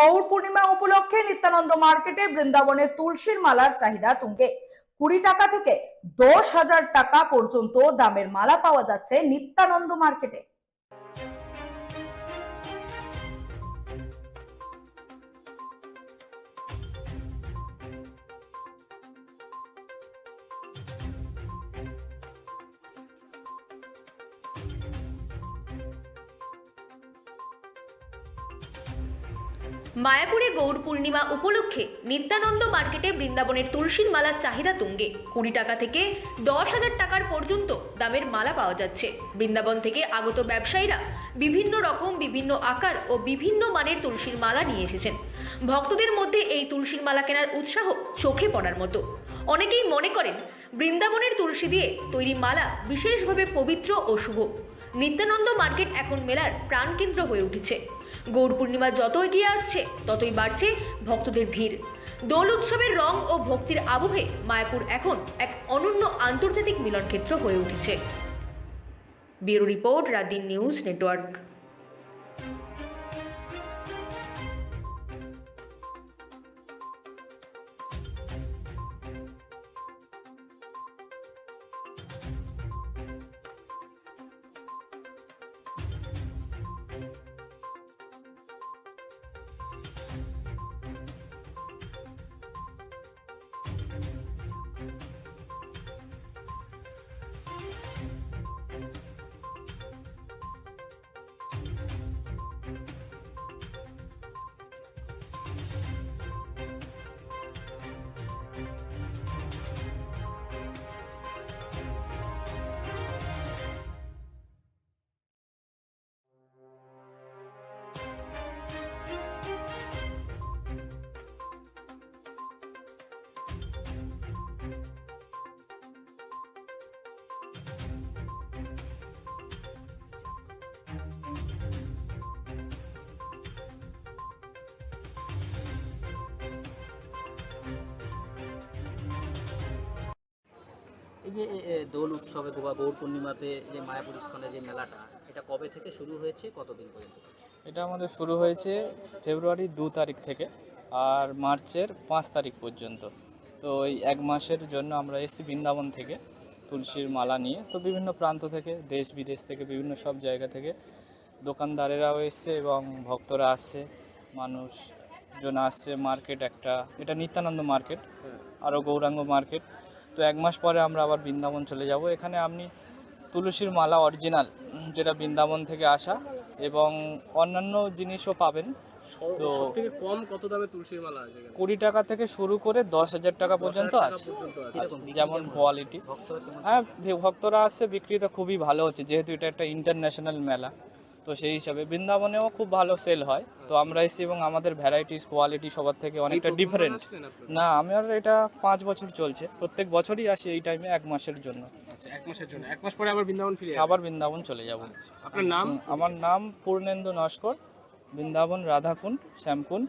গৌর পূর্ণিমা উপলক্ষে নিত্যানন্দ মার্কেটে বৃন্দাবনের তুলসীর মালার চাহিদা তুঙ্গে। কুড়ি টাকা থেকে দশ হাজার টাকা পর্যন্ত দামের মালা পাওয়া যাচ্ছে নিত্যানন্দ মার্কেটে। মায়াপুরে গৌর পূর্ণিমা উপলক্ষে নিত্যানন্দ মার্কেটে বৃন্দাবনের তুলসীর মালার চাহিদা তুঙ্গে। কুড়ি টাকা থেকে দশ হাজার টাকার পর্যন্ত দামের মালা পাওয়া যাচ্ছে। বৃন্দাবন থেকে আগত ব্যবসায়ীরা বিভিন্ন রকম, বিভিন্ন আকার ও বিভিন্ন মানের তুলসীর মালা নিয়ে এসেছেন। ভক্তদের মধ্যে এই তুলসীর মালা কেনার উৎসাহ চোখে পড়ার মতো। অনেকেই মনে করেন, বৃন্দাবনের তুলসী দিয়ে তৈরি মালা বিশেষভাবে পবিত্র ও শুভ। নিত্যানন্দ মার্কেট এখন মেলার প্রাণকেন্দ্র হয়ে উঠেছে। গৌর পূর্ণিমা যত এগিয়ে আসছে, ততই বাড়ছে ভক্তদের ভিড়। দোল উৎসবের রং ও ভক্তির আবহে মায়াপুর এখন এক অনন্য আন্তর্জাতিক মিলনক্ষেত্র হয়ে উঠেছে। Bureau report Radin news network. এই যে দোল উৎসবে বা গৌর পূর্ণিমাতে যে মায়াপুর ইস্কনে যে মেলাটা এটা কবে থেকে শুরু হয়েছে? কতদিন পর্যন্ত? এটা আমাদের শুরু হয়েছে ফেব্রুয়ারি দু তারিখ থেকে আর মার্চের পাঁচ তারিখ পর্যন্ত। তো ওই এক মাসের জন্য আমরা এসেছি বৃন্দাবন থেকে তুলসীর মালা নিয়ে। তো বিভিন্ন প্রান্ত থেকে দেশ বিদেশ থেকে বিভিন্ন সব জায়গা থেকে দোকানদারেরাও এসছে এবং ভক্তরা আসছে মানুষ জন আসছে মার্কেট একটা এটা নিত্যানন্দ মার্কেট আরও গৌরাঙ্গ মার্কেট। তো এক মাস পরে আমরা আবার বৃন্দাবন চলে যাব। এখানে আপনি তুলসীর মালা অরিজিনাল যেটা বৃন্দাবন থেকে আসা এবং অন্যান্য জিনিসও পাবেন। তো কম কত দামে তুলসীর মালা আছে কুড়ি টাকা থেকে শুরু করে দশ হাজার টাকা পর্যন্ত আছে। আছে, যেমন কোয়ালিটি হ্যাঁ ভক্তরা আসছে বিক্রি তো খুবই ভালো হচ্ছে যেহেতু এটা একটা ইন্টারন্যাশনাল মেলা। তো সেই হিসাবে বৃন্দাবনেও খুব ভালো সেল হয়। তো আমরা এসেছি এবং আমাদের ভ্যারাইটিস কোয়ালিটি সবার থেকে অনেকটা ডিফারেন্ট? না আমার এটা পাঁচ বছর চলছে। প্রত্যেক বছরই আসি এই টাইমে এক মাসের জন্য। আচ্ছা এক মাসের জন্য। এক মাস পরে আবার বৃন্দাবন ফিরে আবার বৃন্দাবন চলে যাব। আপনার নাম? আমার নাম পূর্ণেন্দু নস্কর বৃন্দাবন রাধাকুণ্ড শ্যামকুণ্ড।